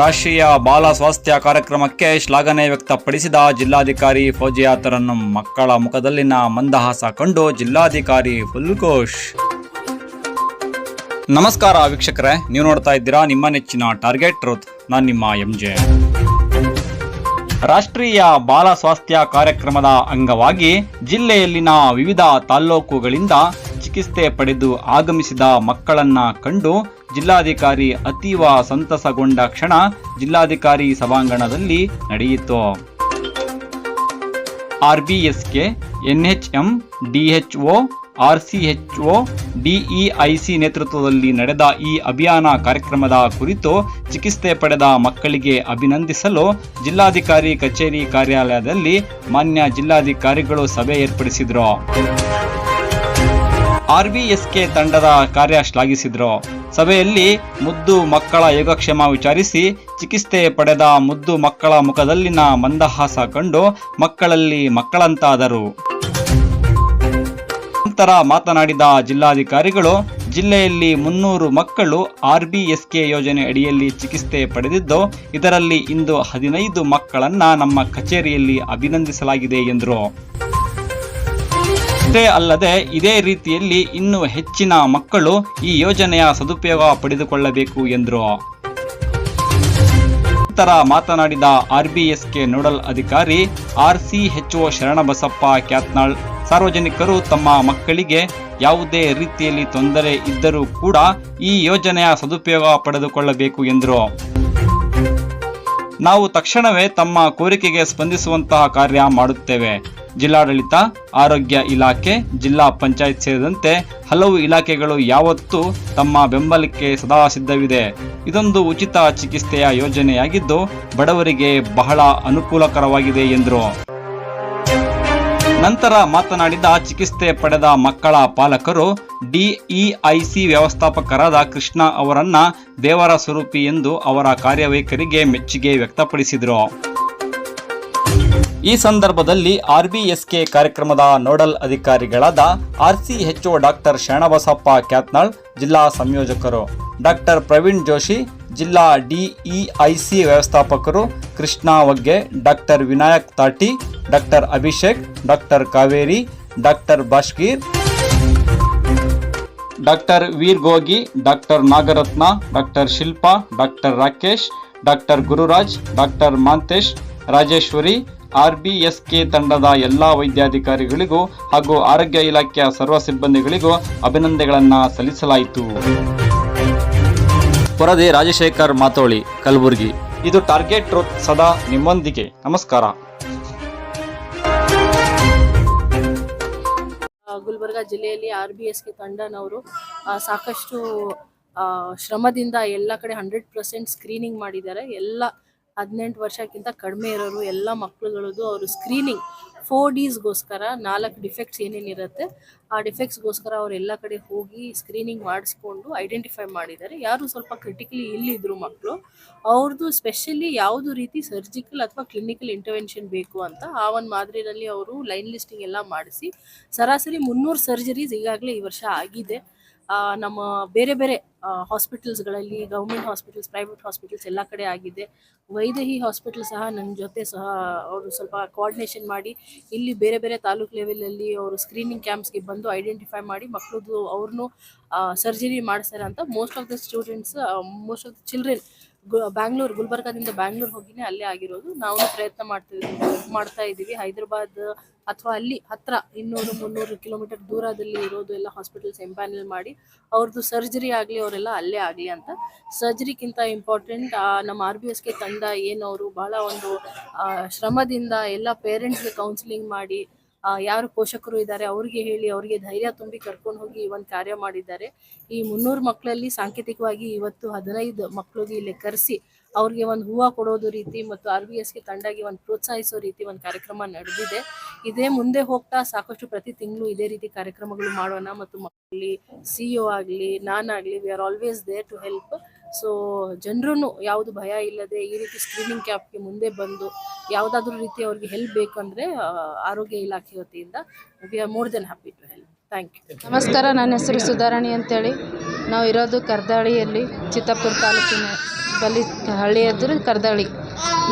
ರಾಷ್ಟ್ರೀಯ ಬಾಲ ಸ್ವಾಸ್ಥ್ಯ ಕಾರ್ಯಕ್ರಮಕ್ಕೆ ಶ್ಲಾಘನೆ ವ್ಯಕ್ತಪಡಿಸಿದ ಜಿಲ್ಲಾಧಿಕಾರಿ ಫೌಜಿಯಾತರನ್ನು ಮಕ್ಕಳ ಮುಖದಲ್ಲಿನ ಮಂದಹಾಸ ಕಂಡು ಜಿಲ್ಲಾಧಿಕಾರಿ ಫುಲ್ಕೋಶ್ ನಮಸ್ಕಾರ ವೀಕ್ಷಕರೇ, ನೀವು ನೋಡ್ತಾ ಇದ್ದೀರಾ ನಿಮ್ಮ ನೆಚ್ಚಿನ ಟಾರ್ಗೆಟ್ ಟ್ರೂತ್. ನಾನು ನಿಮ್ಮ ಎಂ ಜೆ ರಾಷ್ಟ್ರೀಯ ಬಾಲ ಸ್ವಾಸ್ಥ್ಯ ಕಾರ್ಯಕ್ರಮದ ಅಂಗವಾಗಿ ಜಿಲ್ಲೆಯಲ್ಲಿನ ವಿವಿಧ ತಾಲ್ಲೂಕುಗಳಿಂದ ಚಿಕಿತ್ಸೆ ಪಡೆದು ಆಗಮಿಸಿದ ಮಕ್ಕಳನ್ನ ಕಂಡು ಜಿಲ್ಲಾಧಿಕಾರಿ ಅತೀವ ಸಂತಸಗೊಂಡ ಕ್ಷಣ ಜಿಲ್ಲಾಧಿಕಾರಿ ಸಭಾಂಗಣದಲ್ಲಿ ನಡೆಯಿತು. RBSK NHM, DHO, RCHO, DEIC ನೇತೃತ್ವದಲ್ಲಿ ನಡೆದ ಈ ಅಭಿಯಾನ ಕಾರ್ಯಕ್ರಮದ ಕುರಿತು ಚಿಕಿತ್ಸೆ ಪಡೆದ ಮಕ್ಕಳಿಗೆ ಅಭಿನಂದಿಸಲು ಜಿಲ್ಲಾಧಿಕಾರಿ ಕಚೇರಿ ಕಾರ್ಯಾಲಯದಲ್ಲಿ ಮಾನ್ಯ ಜಿಲ್ಲಾಧಿಕಾರಿಗಳು ಸಭೆ ಏರ್ಪಡಿಸಿದ್ರು. ಆರ್ಬಿಎಸ್ಕೆ ತಂಡದ ಕಾರ್ಯ ಶ್ಲಾಘಿಸಿದ್ರು. ಸಭೆಯಲ್ಲಿ ಮುದ್ದು ಮಕ್ಕಳ ಯೋಗಕ್ಷೇಮ ವಿಚಾರಿಸಿ ಚಿಕಿತ್ಸೆ ಪಡೆದ ಮುದ್ದು ಮಕ್ಕಳ ಮುಖದಲ್ಲಿನ ಮಂದಹಾಸ ಕಂಡು ಮಕ್ಕಳಲ್ಲಿ ಮಕ್ಕಳಂತಾದರು. ನಂತರ ಮಾತನಾಡಿದ ಜಿಲ್ಲಾಧಿಕಾರಿಗಳು, ಜಿಲ್ಲೆಯಲ್ಲಿ ಮುನ್ನೂರು ಮಕ್ಕಳು ಆರ್ಬಿಎಸ್ಕೆ ಯೋಜನೆ ಅಡಿಯಲ್ಲಿ ಚಿಕಿತ್ಸೆ ಪಡೆದಿದ್ದು, ಇದರಲ್ಲಿ ಇಂದು ಹದಿನೈದು ಮಕ್ಕಳನ್ನ ನಮ್ಮ ಕಚೇರಿಯಲ್ಲಿ ಅಭಿನಂದಿಸಲಾಗಿದೆ ಎಂದರು. ಅಷ್ಟೇ ಅಲ್ಲದೆ ಇದೇ ರೀತಿಯಲ್ಲಿ ಇನ್ನೂ ಹೆಚ್ಚಿನ ಮಕ್ಕಳು ಈ ಯೋಜನೆಯ ಸದುಪಯೋಗ ಪಡೆದುಕೊಳ್ಳಬೇಕು ಎಂದರು. ನಂತರ ಮಾತನಾಡಿದ ಆರ್ಬಿಎಸ್ಕೆ ನೋಡಲ್ ಅಧಿಕಾರಿ ಆರ್ಸಿಎಚ್ಒ ಶರಣಬಸಪ್ಪ ಕ್ಯಾತ್ನಾಳ್, ಸಾರ್ವಜನಿಕರು ತಮ್ಮ ಮಕ್ಕಳಿಗೆ ಯಾವುದೇ ರೀತಿಯಲ್ಲಿ ತೊಂದರೆ ಇದ್ದರೂ ಕೂಡ ಈ ಯೋಜನೆಯ ಸದುಪಯೋಗ ಪಡೆದುಕೊಳ್ಳಬೇಕು ಎಂದರು. ನಾವು ತಕ್ಷಣವೇ ತಮ್ಮ ಕೋರಿಕೆಗೆ ಸ್ಪಂದಿಸುವಂತಹ ಕಾರ್ಯ ಮಾಡುತ್ತೇವೆ. ಜಿಲ್ಲಾಡಳಿತ, ಆರೋಗ್ಯ ಇಲಾಖೆ, ಜಿಲ್ಲಾ ಪಂಚಾಯತ್ ಸೇರಿದಂತೆ ಹಲವು ಇಲಾಖೆಗಳು ಯಾವತ್ತೂ ತಮ್ಮ ಬೆಂಬಲಕ್ಕೆ ಸದಾ ಸಿದ್ಧವಿದೆ. ಇದೊಂದು ಉಚಿತ ಚಿಕಿತ್ಸೆಯ ಯೋಜನೆಯಾಗಿದ್ದು, ಬಡವರಿಗೆ ಬಹಳ ಅನುಕೂಲಕರವಾಗಿದೆ ಎಂದರು. ನಂತರ ಮಾತನಾಡಿದ ಚಿಕಿತ್ಸೆ ಪಡೆದ ಮಕ್ಕಳ ಪಾಲಕರು ಡಿಇಐಸಿ ವ್ಯವಸ್ಥಾಪಕರಾದ ಕೃಷ್ಣ ಅವರನ್ನ ದೇವರ ಸ್ವರೂಪಿ ಎಂದು ಅವರ ಕಾರ್ಯವೈಖರಿಗೆ ಮೆಚ್ಚುಗೆ ವ್ಯಕ್ತಪಡಿಸಿದರು. ಈ ಸಂದರ್ಭದಲ್ಲಿ ಆರ್ಬಿಎಸ್ಕೆ ಕಾರ್ಯಕ್ರಮದ ನೋಡಲ್ ಅಧಿಕಾರಿಗಳಾದ ಆರ್ಸಿಎಚ್ಒ ಡಾಕ್ಟರ್ ಶರಣಬಸಪ್ಪ ಕ್ಯಾತ್ನಾಳ್, ಜಿಲ್ಲಾ ಸಂಯೋಜಕರು ಡಾಕ್ಟರ್ ಪ್ರವೀಣ್ ಜೋಶಿ, ಜಿಲ್ಲಾ ಡಿಇಐಸಿ ವ್ಯವಸ್ಥಾಪಕರು Krishna ವಗ್ಗೆ doctor Vinayak Tati, doctor Abhishek, doctor Kaveri, doctor Bashkir doctor Veer Gogi, doctor Nagaratna, doctor Shilpa, doctor Rakesh, doctor Gururaj, doctor Mantesh, Rajeshwari RBSK ತಂಡದ ಎಲ್ಲಾ ವೈದ್ಯಾಧಿಕಾರಿಗಳಿಗೂ ಹಾಗೂ ಆರೋಗ್ಯ ಇಲಾಖೆಯ ಸರ್ವ ಸಿಬ್ಬಂದಿಗಳಿಗೂ ಅಭಿನಂದನೆಗಳನ್ನು ಸಲ್ಲಿಸಲಾಯಿತು. ಪರದೆ ರಾಜಶೇಖರ್ ಮಾತೋಳಿ ಕಲಬುರಗಿ. ಇದು ಟಾರ್ಗೆಟ್ ಟ್ರೂತ್ ಸದಾ ನಿಮ್ಮೊಂದಿಗೆ. ನಮಸ್ಕಾರ. ಗುಲ್ಬರ್ಗ ಜಿಲ್ಲೆಯಲ್ಲಿ ಆರ್ ಬಿ ಎಸ್ಗೆ ತಂಡನವರು ಸಾಕಷ್ಟು ಶ್ರಮದಿಂದ ಎಲ್ಲ ಕಡೆ ಹಂಡ್ರೆಡ್ ಪರ್ಸೆಂಟ್ ಸ್ಕ್ರೀನಿಂಗ್ ಮಾಡಿದ್ದಾರೆ. ಎಲ್ಲ ಹದಿನೆಂಟು ವರ್ಷಕ್ಕಿಂತ ಕಡಿಮೆ ಇರೋರು ಎಲ್ಲ ಮಕ್ಕಳುಗಳದ್ದು ಅವರು ಸ್ಕ್ರೀನಿಂಗ್ ಫೋರ್ ಡೀಸ್ಗೋಸ್ಕರ ನಾಲ್ಕು ಡಿಫೆಕ್ಟ್ಸ್ ಏನೇನಿರುತ್ತೆ ಆ ಡಿಫೆಕ್ಟ್ಸ್ಗೋಸ್ಕರ ಅವ್ರು ಎಲ್ಲ ಕಡೆ ಹೋಗಿ ಸ್ಕ್ರೀನಿಂಗ್ ಮಾಡಿಸ್ಕೊಂಡು ಐಡೆಂಟಿಫೈ ಮಾಡಿದ್ದಾರೆ. ಯಾರು ಸ್ವಲ್ಪ ಕ್ರಿಟಿಕಲಿ ಇಲ್ಲಿದ್ರು ಮಕ್ಕಳು ಅವ್ರದ್ದು ಸ್ಪೆಷಲಿ ಯಾವುದು ರೀತಿ ಸರ್ಜಿಕಲ್ ಅಥವಾ ಕ್ಲಿನಿಕಲ್ ಇಂಟರ್ವೆನ್ಷನ್ ಬೇಕು ಅಂತ ಆ ಒಂದು ಮಾದರಿಯಲ್ಲಿ ಅವರು ಲೈನ್ ಲಿಸ್ಟಿಂಗ್ ಎಲ್ಲ ಮಾಡಿಸಿ, ಸರಾಸರಿ ಮುನ್ನೂರು ಸರ್ಜರೀಸ್ ಈಗಾಗಲೇ ಈ ವರ್ಷ ಆಗಿದೆ. ನಮ್ಮ ಬೇರೆ ಬೇರೆ ಹಾಸ್ಪಿಟಲ್ಸ್ಗಳಲ್ಲಿ ಗೌರ್ಮೆಂಟ್ ಹಾಸ್ಪಿಟಲ್ಸ್ ಪ್ರೈವೇಟ್ ಹಾಸ್ಪಿಟಲ್ಸ್ ಎಲ್ಲ ಕಡೆ ಆಗಿದೆ. ವೈದೇಹಿ ಹಾಸ್ಪಿಟಲ್ ಸಹ ನನ್ನ ಜೊತೆ ಸಹ ಅವರು ಸ್ವಲ್ಪ ಕೋಆರ್ಡಿನೇಷನ್ ಮಾಡಿ, ಇಲ್ಲಿ ಬೇರೆ ಬೇರೆ ತಾಲೂಕು ಲೆವೆಲಲ್ಲಿ ಅವರು ಸ್ಕ್ರೀನಿಂಗ್ ಕ್ಯಾಂಪ್ಸ್ಗೆ ಬಂದು ಐಡೆಂಟಿಫೈ ಮಾಡಿ ಮಕ್ಕಳದ್ದು ಅವ್ರನ್ನೂ ಸರ್ಜರಿ ಮಾಡಿಸ್ತಾರೆ ಅಂತ most of the students most of the children Bangalore, ಗುಲ್ಬರ್ಗಾದಿಂದ Bangalore ಹೋಗಿನೇ ಅಲ್ಲೇ ಆಗಿರೋದು. ನಾವು ಪ್ರಯತ್ನ ಮಾಡ್ತಿದ್ವಿ, ಮಾಡ್ತಾ ಇದ್ದೀವಿ. ಹೈದರಾಬಾದ್ ಅಥವಾ ಅಲ್ಲಿ ಹತ್ರ ಇನ್ನೂರು ಮುನ್ನೂರು ಕಿಲೋಮೀಟರ್ ದೂರದಲ್ಲಿ ಇರೋದು ಎಲ್ಲ ಹಾಸ್ಪಿಟಲ್ಸ್ ಎಂಪ್ಯಾನಲ್ ಮಾಡಿ ಅವ್ರದ್ದು ಸರ್ಜರಿ ಆಗಲಿ ಅವರೆಲ್ಲ ಅಲ್ಲೇ ಆಗಲಿ ಅಂತ. ಸರ್ಜರಿಗಿಂತ ಇಂಪಾರ್ಟೆಂಟ್ ನಮ್ಮ ಆರ್ ಬಿ ತಂಡ ಏನು ಅವರು ಬಹಳ ಒಂದು ಶ್ರಮದಿಂದ ಎಲ್ಲ ಪೇರೆಂಟ್ಸ್ಗೆ ಕೌನ್ಸಿಲಿಂಗ್ ಮಾಡಿ ಯಾರು ಪೋಷಕರು ಇದ್ದಾರೆ, ಅವ್ರಿಗೆ ಹೇಳಿ, ಅವ್ರಿಗೆ ಧೈರ್ಯ ತುಂಬಿ ಕರ್ಕೊಂಡು ಹೋಗಿ ಈ ಒಂದು ಕಾರ್ಯ ಮಾಡಿದ್ದಾರೆ. ಈ ಮುನ್ನೂರು ಮಕ್ಕಳಲ್ಲಿ ಸಾಂಕೇತಿಕವಾಗಿ ಇವತ್ತು ಹದಿನೈದು ಮಕ್ಕಳಿಗೆ ಇಲ್ಲಿ ಕರೆಸಿ ಅವ್ರಿಗೆ ಒಂದು ಹೂವು ಕೊಡೋದು ರೀತಿ ಮತ್ತು ಆರ್ ಬಿ ಎಸ್ಗೆ ತಂಡಾಗಿ ಒಂದು ಪ್ರೋತ್ಸಾಹಿಸೋ ರೀತಿ ಒಂದು ಕಾರ್ಯಕ್ರಮ ನಡೆದಿದೆ. ಇದೇ ಮುಂದೆ ಹೋಗ್ತಾ ಸಾಕಷ್ಟು ಪ್ರತಿ ತಿಂಗಳು ಇದೇ ರೀತಿ ಕಾರ್ಯಕ್ರಮಗಳು ಮಾಡೋಣ ಮತ್ತು ಮಕ್ಕಳಲ್ಲಿ ಸಿ ಒ ಆಗಲಿ ನಾನಾಗಲಿ we are always there to help so ಜನರೂ ಯಾವುದು ಭಯ ಇಲ್ಲದೆ ಈ ರೀತಿ ಸ್ಕ್ರೀನಿಂಗ್ ಕ್ಯಾಪ್ಗೆ ಮುಂದೆ ಬಂದು ಯಾವುದಾದ್ರೂ ರೀತಿ ಅವ್ರಿಗೆ ಹೆಲ್ಪ್ ಬೇಕು ಅಂದರೆ ಆರೋಗ್ಯ ಇಲಾಖೆ ವತಿಯಿಂದ we are more than happy to help thank you ನಮಸ್ಕಾರ, ನನ್ನ ಹೆಸರು ಸುಧಾರಾಣಿ ಅಂತೇಳಿ. ನಾವು ಇರೋದು ಕರ್ದಾಳಿಯಲ್ಲಿ, ಚಿತ್ತಾಪುರ ತಾಲೂಕಿನ ಬಲ್ಲಿ ಹಳ್ಳಿ ಎದುರು ಕರ್ದಾಳಿ.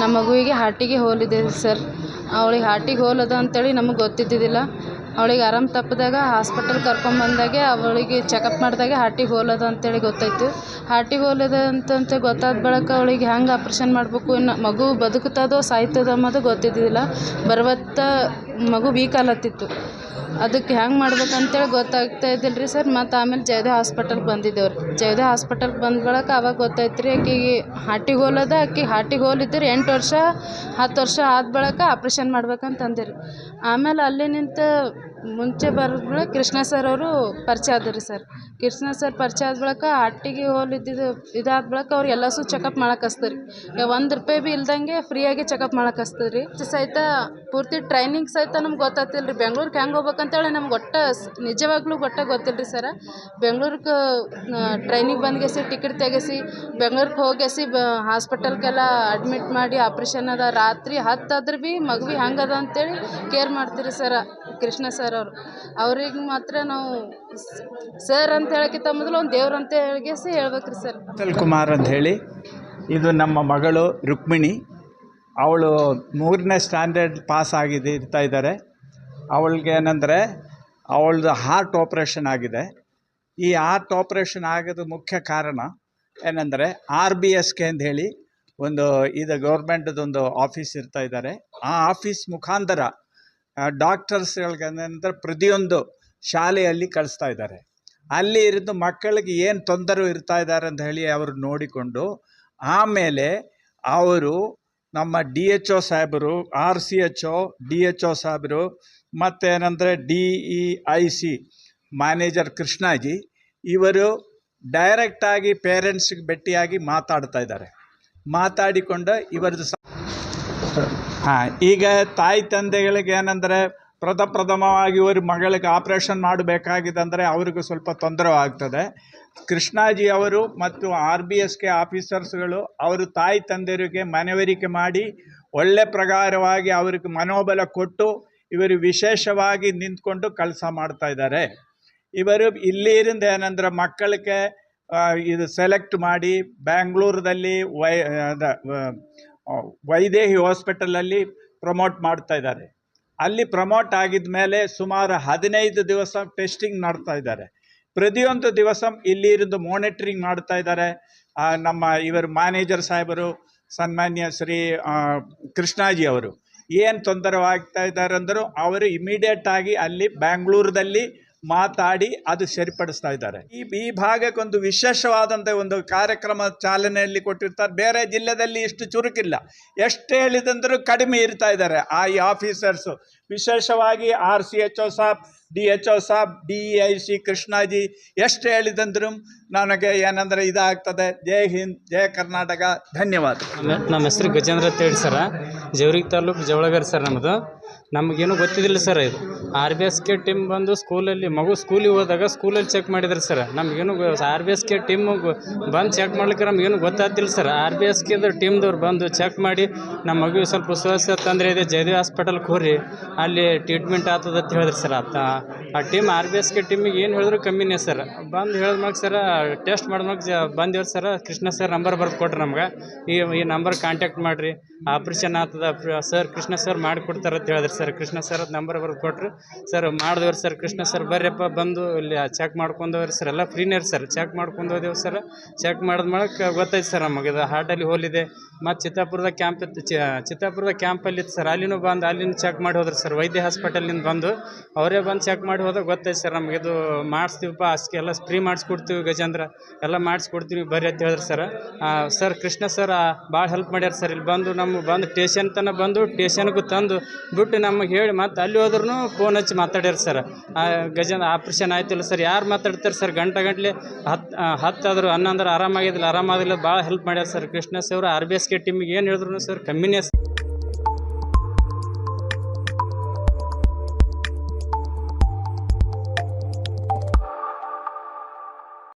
ನಮ್ಮ ಮಗುವಿಗೆ ಹಾರ್ಟಿಗೆ ಹೋಲಿದೆ ಸರ್. ಅವಳಿಗೆ ಹಾರ್ಟಿಗೆ ಹೋಲದ ಅಂತೇಳಿ ನಮಗೆ ಗೊತ್ತಿದ್ದಿದ್ದಿಲ್ಲ. ಅವಳಿಗೆ ಆರಾಮ್ ತಪ್ಪಿದಾಗ ಹಾಸ್ಪಿಟಲ್ ಕರ್ಕೊಂಬಂದಾಗೆ ಅವಳಿಗೆ ಚೆಕಪ್ ಮಾಡಿದಾಗೆ ಹಾರ್ಟಿಗೆ ಹೋಲದ ಅಂತೇಳಿ ಗೊತ್ತಾಯಿತು. ಹಾರ್ಟಿಗೆ ಹೋಲದ ಅಂತಂತ ಗೊತ್ತಾದ ಬಳಿಕ ಅವಳಿಗೆ ಹೆಂಗೆ ಆಪ್ರೇಷನ್ ಮಾಡಬೇಕು, ಇನ್ನು ಮಗು ಬದುಕುತ್ತದೋ ಸಾಯ್ತದೋ ಅನ್ನೋದು ಗೊತ್ತಿದ್ದಿಲ್ಲ ಬರ್ವತ್ತ ಮಗು ವೀಕ್ ಆಲತ್ತಿತ್ತು ಅದಕ್ಕೆ ಹೆಂಗೆ ಮಾಡ್ಬೇಕಂತೇಳಿ ಗೊತ್ತಾಗ್ತಾ ಇದ್ದಿಲ್ಲ ರೀ ಸರ್. ಮತ್ತು ಆಮೇಲೆ ಜಯದೇವ ಹಾಸ್ಪಿಟಲ್ಗೆ ಬಂದಿದ್ದೇವೆ ರೀ ಜಯದೇವ್ ಹಾಸ್ಪಿಟಲ್ಗೆ ಬಂದ ಬಳಕ ಅವಾಗ ಗೊತ್ತಾಯ್ತು ರೀ ಆಕೆಗೆ ಹಾರ್ಟಿಗೆ ಹೋಲದ ಆಕೆ ಹಾರ್ಟಿಗೆ ಹೋಲಿದ್ದರೆ ಎಂಟು ವರ್ಷ, ಹತ್ತು ವರ್ಷ ಆದ ಬಳಿಕ ಆಪ್ರೇಷನ್ ಮಾಡ್ಬೇಕಂತ ರೀ ಆಮೇಲೆ ಅಲ್ಲಿ ನಿಂತ ಮುಂಚೆ ಬರೋದ್ಬಳ ಕೃಷ್ಣ ಸರ್ ಅವರು ಪರಿಚಯ ಆದರು ಸರ್. ಕೃಷ್ಣ ಸರ್ ಪರಿಚಯ ಆದ ಬಳಿಕ ಹಾರ್ಟಿಗೆ ಹೋಲಿದ್ದಿದ್ದು ಇದಾದ ಬಳಿಕ ಅವ್ರು ಎಲ್ಲಸು ಚೆಕಪ್ ಮಾಡಕ್ಕೆ ಹಚ್ತಾರ್ ರೀ ಒಂದು ರೂಪಾಯಿ ಬಿ ಇಲ್ದಂಗೆ ಫ್ರೀಯಾಗಿ ಚೆಕಪ್ ಮಾಡಕ್ಕೆ ಹಚ್ತದೆ ರೀ ಸಹಿತ ಪೂರ್ತಿ ಟ್ರೈನಿಂಗ್ ಸಹಿತ ನಮ್ಗೆ ಗೊತ್ತಾಗ್ತಿಲ್ಲ ರೀ ಬೆಂಗ್ಳೂರ್ಗೆ ಹೆಂಗೆ ಹೋಗ್ಬೇಕಂತೇಳಿ ನಮ್ಗೆ ಒಟ್ಟು ಸ್- ನಿಜವಾಗ್ಲೂ ಒಟ್ಟ ಗೊತ್ತಿಲ್ಲ ರೀ ಸರ. ಬೆಂಗ್ಳೂರ್ಗೆ ಟ್ರೈನಿಗೆ ಬಂದ್ಗೆಸಿ ಟಿಕೆಟ್ ತೆಗೆಸಿ, ಬೆಂಗ್ಳೂರ್ಗೆ ಹೋಗೆಸಿ ಬ ಹಾಸ್ಪಿಟಲ್ಗೆಲ್ಲ ಅಡ್ಮಿಟ್ ಮಾಡಿ ಆಪ್ರೇಷನ್ ಅದ. ರಾತ್ರಿ ಹತ್ತಾದ್ರೂ ಭೀ ಮಗುವಿ ಹೆಂಗದ ಅಂತೇಳಿ ಕೇರ್ ಮಾಡ್ತೀರಿ ಸರ ಕೃಷ್ಣ ಸರ್. ಅವರು ಅವ್ರಿಗೆ ಮಾತ್ರ ನಾವು ಸರ್ ಅಂತ ಹೇಳಕ್ಕಿಂತ ಮೊದಲು ಒಂದು ದೇವ್ರು ಅಂತ ಹೇಳ್ಬೇಕ್ರಿ ಸರ್. ವಿಠಲ್ ಕುಮಾರ್ ಅಂತ ಹೇಳಿ. ಇದು ನಮ್ಮ ಮಗಳು ರುಕ್ಮಿಣಿ. ಅವಳು ಮೂರನೇ ಸ್ಟ್ಯಾಂಡರ್ಡ್ ಪಾಸ್ ಆಗಿದೆ ಇರ್ತಾ ಇದ್ದಾರೆ. ಅವಳಿಗೆ ಏನಂದರೆ, ಅವಳದು ಹಾರ್ಟ್ ಆಪ್ರೇಷನ್ ಆಗಿದೆ. ಈ ಹಾರ್ಟ್ ಆಪ್ರೇಷನ್ ಆಗೋದು ಮುಖ್ಯ ಕಾರಣ ಏನಂದರೆ, ಆರ್ ಬಿ ಎಸ್ ಕೆ ಅಂತ ಹೇಳಿ ಒಂದು ಇದು ಗೌರ್ಮೆಂಟದೊಂದು ಆಫೀಸ್ ಇರ್ತಾ ಇದ್ದಾರೆ. ಆ ಆಫೀಸ್ ಮುಖಾಂತರ ಡಾಕ್ಟರ್ಸ್ ಅಂದರೆ ಪ್ರತಿಯೊಂದು ಶಾಲೆಯಲ್ಲಿ ಕಳಿಸ್ತಾ ಇದ್ದಾರೆ. ಅಲ್ಲಿ ಇருந்து ಮಕ್ಕಳಿಗೆ ಏನು ತೊಂದರೆ ಇರ್ತಾ ಇದ್ದಾರೆ ಅಂತ ಹೇಳಿ ಅವರು ನೋಡಿಕೊಂಡು ಆಮೇಲೆ ಅವರು ನಮ್ಮ ಡಿ ಎಚ್ ಒ ಸಾಹೇಬರು, R C H O, D H O ಸಾಹೇಬರು ಮತ್ತೇನಂದರೆ D E I C manager Krishnaji ಇವರು ಡೈರೆಕ್ಟಾಗಿ ಪೇರೆಂಟ್ಸ್ಗೆ ಭೇಟಿಯಾಗಿ ಮಾತಾಡ್ತಾ ಇದ್ದಾರೆ. ಮಾತಾಡಿಕೊಂಡು ಇವರದ್ದು ಹಾಂ, ಈಗ ತಾಯಿ ತಂದೆಗಳಿಗೆ ಏನಂದರೆ ಪ್ರಥಪ್ರಥಮವಾಗಿ ಇವರು ಮಗಳಿಗೆ ಆಪರೇಷನ್ ಮಾಡಬೇಕಾಗಿದೆ ಅಂದರೆ ಅವ್ರಿಗೂ ಸ್ವಲ್ಪ ತೊಂದರೆ ಆಗ್ತದೆ. ಕೃಷ್ಣಾಜಿ ಅವರು ಮತ್ತು ಆರ್ ಬಿ ಎಸ್ ಕೆ ಆಫೀಸರ್ಸ್ಗಳು ಅವರು ತಾಯಿ ತಂದೆಯರಿಗೆ ಮನವರಿಕೆ ಮಾಡಿ ಒಳ್ಳೆ ಪ್ರಕಾರವಾಗಿ ಅವ್ರಿಗೆ ಮನೋಬಲ ಕೊಟ್ಟು ಇವರು ವಿಶೇಷವಾಗಿ ನಿಂತ್ಕೊಂಡು ಕೆಲಸ ಮಾಡ್ತಾ ಇದ್ದಾರೆ. ಇವರು ಇಲ್ಲಿರಿಂದ ಏನಂದ್ರೆ ಮಕ್ಕಳಿಗೆ ಇದು ಸೆಲೆಕ್ಟ್ ಮಾಡಿ ಬ್ಯಾಂಗ್ಳೂರದಲ್ಲಿ ವೈ ವೈದೇಹಿ ಹಾಸ್ಪಿಟಲಲ್ಲಿ ಪ್ರಮೋಟ್ ಮಾಡ್ತಾ ಇದ್ದಾರೆ. ಅಲ್ಲಿ ಪ್ರಮೋಟ್ ಆಗಿದ ಮೇಲೆ ಸುಮಾರು ಹದಿನೈದು ದಿವಸ ಟೆಸ್ಟಿಂಗ್ ಮಾಡ್ತಾ ಇದ್ದಾರೆ. ಪ್ರತಿಯೊಂದು ದಿವಸ ಇಲ್ಲಿ ಇருந்து ಮಾನಿಟ್ರಿಂಗ್ ಮಾಡ್ತಾ ಇದ್ದಾರೆ. ನಮ್ಮ ಇವರು ಮ್ಯಾನೇಜರ್ ಸಾಹೇಬರು, ಸನ್ಮಾನ್ಯ ಶ್ರೀ ಕೃಷ್ಣಾಜಿ ಅವರು. ಏನು ತೊಂದರೆ ಆಗ್ತಾ ಇದ್ದಾರೆ ಅಂದರೂ ಅವರು ಇಮಿಡಿಯೇಟ್ ಆಗಿ ಅಲ್ಲಿ ಬ್ಯಾಂಗ್ಳೂರದಲ್ಲಿ ಮಾತಾಡಿ ಅದು ಸರಿಪಡಿಸ್ತಾ ಇದ್ದಾರೆ. ಈ ಈ ಭಾಗಕ್ಕೊಂದು ವಿಶೇಷವಾದಂಥ ಒಂದು ಕಾರ್ಯಕ್ರಮ ಚಾಲನೆಯಲ್ಲಿ ಕೊಟ್ಟಿರ್ತಾರೆ. ಬೇರೆ ಜಿಲ್ಲೆದಲ್ಲಿ ಇಷ್ಟು ಚುರುಕಿಲ್ಲ. ಎಷ್ಟು ಹೇಳಿದಂದರೂ ಕಡಿಮೆ ಇರ್ತಾ ಇದ್ದಾರೆ. ಆ, ಈ ಆಫೀಸರ್ಸು. ವಿಶೇಷವಾಗಿ ಆರ್ ಸಿ ಎಚ್ ಒ ಸಾಬ್, ಡಿ ಎಚ್ ಒ ಸಾಬ್, ಡಿ ಐ ಸಿ, ಕೃಷ್ಣಾಜಿ, ಎಷ್ಟು ಹೇಳಿದಂದ್ರು ನನಗೆ ಏನಂದರೆ ಇದಾಗ್ತದೆ. ಜೈ ಹಿಂದ್, ಜೈ ಕರ್ನಾಟಕ. ಧನ್ಯವಾದ. ನಮ್ಮ ಹೆಸರು ಗಜೇಂದ್ರ ಅಂತೇಳಿ ಸರ. ಜವರಿಗೆ ತಾಲೂಕು ಜವಳಗರ್ ಸರ್ ನಮ್ಮದು ನಮಗೇನು ಗೊತ್ತಿದ್ದಿಲ್ಲ ಸರ್ ಇದು. R B S K team ಬಂದು ಸ್ಕೂಲಲ್ಲಿ ಮಗು ಸ್ಕೂಲಿಗೆ ಹೋದಾಗ ಸ್ಕೂಲಲ್ಲಿ ಚೆಕ್ ಮಾಡಿದ್ರು ಸರ್. ನಮಗೇನು R B S K team ಬಂದು ಚೆಕ್ ಮಾಡ್ಲಿಕ್ಕೆ ನಮಗೇನು ಗೊತ್ತಾಗ್ತಿಲ್ಲ ಸರ್. ಆರ್ ಬಿ ಎಸ್ ಕೆದು ಟೀಮ್ದವ್ರು ಬಂದು ಚೆಕ್ ಮಾಡಿ ನಮ್ಮ ಮಗುವಿಗೆ ಸ್ವಲ್ಪ ವಿಶ್ವಾಸ ತೊಂದರೆ ಇದೆ, ಜಯದೇವ್ ಹಾಸ್ಪಿಟಲ್ಗೆ ಹೋಗ್ರಿ. ಅಲ್ಲಿ ಟ್ರೀಟ್ಮೆಂಟ್ ಆಗ್ತದೆ ಅಂತ ಹೇಳಿದ್ರು ಸರ್ ಆತ. ಆ team R B S K ಟೀಮಿಗೆ ಏನು ಹೇಳಿದ್ರು ಕಮ್ಮಿನೇ ಸರ್. ಬಂದು ಹೇಳಿದ್ಮ್ಯಾಗ ಸರ ಟೆಸ್ಟ್ ಮಾಡಿದ್ಮ್ಯಾಗ ಜ, ಬಂದಿವ್ರು ಸರ್, ಕೃಷ್ಣ ಸರ್ ನಂಬರ್ ಬರೆದು ಕೊಟ್ರಿ ನಮ್ಗೆ. ಈ ಈ ನಂಬರ್ ಕಾಂಟ್ಯಾಕ್ಟ್ ಮಾಡಿರಿ ಆಪ್ರೇಷನ್ ಆಗ್ತದ ಸರ್ ಕೃಷ್ಣ ಸರ್ ಮಾಡಿಕೊಡ್ತಾರೆ ಅಂತ ಹೇಳಿದ್ರು ಸರ್, ಕೃಷ್ಣ ಸರ್ ನಂಬರ್ ಬರೆದು ಕೊಟ್ರು. ಸರ್, ಮಾಡಿದವ್ರು ಸರ್, ಕೃಷ್ಣ ಸರ್ ಬರ್ರಿಯಪ್ಪ ಬಂದು ಇಲ್ಲಿ ಚೆಕ್ ಮಾಡ್ಕೊಂಡವ್ರಿ ಸರ್, ಎಲ್ಲ ಫ್ರೀನೇ ಸರ್. ಚೆಕ್ ಮಾಡ್ಕೊಂಡು ಹೋದೆವು ಸರ್. ಚೆಕ್ ಮಾಡಿದ ಮಾಡಕ್ಕೆ ಗೊತ್ತಾಯ್ತು ಸರ್ ನಮಗೆ. ಇದು ಹಾರ್ಟಲ್ಲಿ ಹೋಲಿದೆ ಮತ್ತು ಚಿತ್ತಾಪುರದ ಕ್ಯಾಂಪ್ ಇತ್ತು. ಚಿತ್ತಾಪುರದ ಕ್ಯಾಂಪಲ್ಲಿ ಇತ್ತು ಸರ್. ಅಲ್ಲಿನೂ ಬಂದು, ಅಲ್ಲಿನೂ ಚೆಕ್ ಮಾಡಿ ಹೋದ್ರು ಸರ್. ವೈದ್ಯ ಹಾಸ್ಪಿಟಲಿಂದ ಬಂದು ಅವರೇ ಬಂದು ಚೆಕ್ ಮಾಡಿ ಹೋದಾಗ ಗೊತ್ತಾಯ್ತು ಸರ್ ನಮಗೆ. ಇದು ಮಾಡಿಸ್ತೀವಪ್ಪ, ಅಷ್ಟೇ ಎಲ್ಲ ಫ್ರೀ ಮಾಡಿಸ್ಕೊಡ್ತೀವಿ ಗಜೇಂದ್ರ. ಎಲ್ಲ ಮಾಡಿಸ್ಕೊಡ್ತೀವಿ ಬರ್ರಿ ಅಂತ ಹೇಳಿದ್ರು ಸರ್. ಸರ್, ಕೃಷ್ಣ ಸರ್ ಭಾಳ ಹೆಲ್ಪ್ ಮಾಡ್ಯಾರ ಸರ್. ಇಲ್ಲಿ ಬಂದು ನಮ್ಗೆ ಬಂದು ಟೇಷನ್ ತನಕ ಬಂದು ಟೇಷನ್ಗೂ ತಂದು ಬಿಟ್ಟು ನಮಗೆ ಹೇಳಿ, ಮತ್ತೆ ಅಲ್ಲಿ ಹೋದ್ರೂ ಫೋನ್ ಹಚ್ಚಿ ಮಾತಾಡ್ಯಾರ ಸರ್ ಗಜನ್ ಆಪ್ರೇಷನ್ ಆಯ್ತಿಲ್ಲ ಸರ್ ಯಾರು ಮಾತಾಡ್ತಾರೆ ಸರ್ ಗಂಟೆ ಗಂಟ್ಲೆ ಹತ್ತು ಹತ್ತಾದ್ರು ಹನ್ನೊಂದ್ರ ಆರಾಮಾಗಿದ್ದಿಲ್ಲ ಆರಾಮಾಗಿಲ್ಲ ಭಾಳ ಹೆಲ್ಪ್ ಮಾಡ್ಯಾರ sir Krishna sir R B S K ಟೀಮಿಗೆ ಏನು ಹೇಳಿದ್ರು ಸರ್ ಕಮ್ಮಿನೇ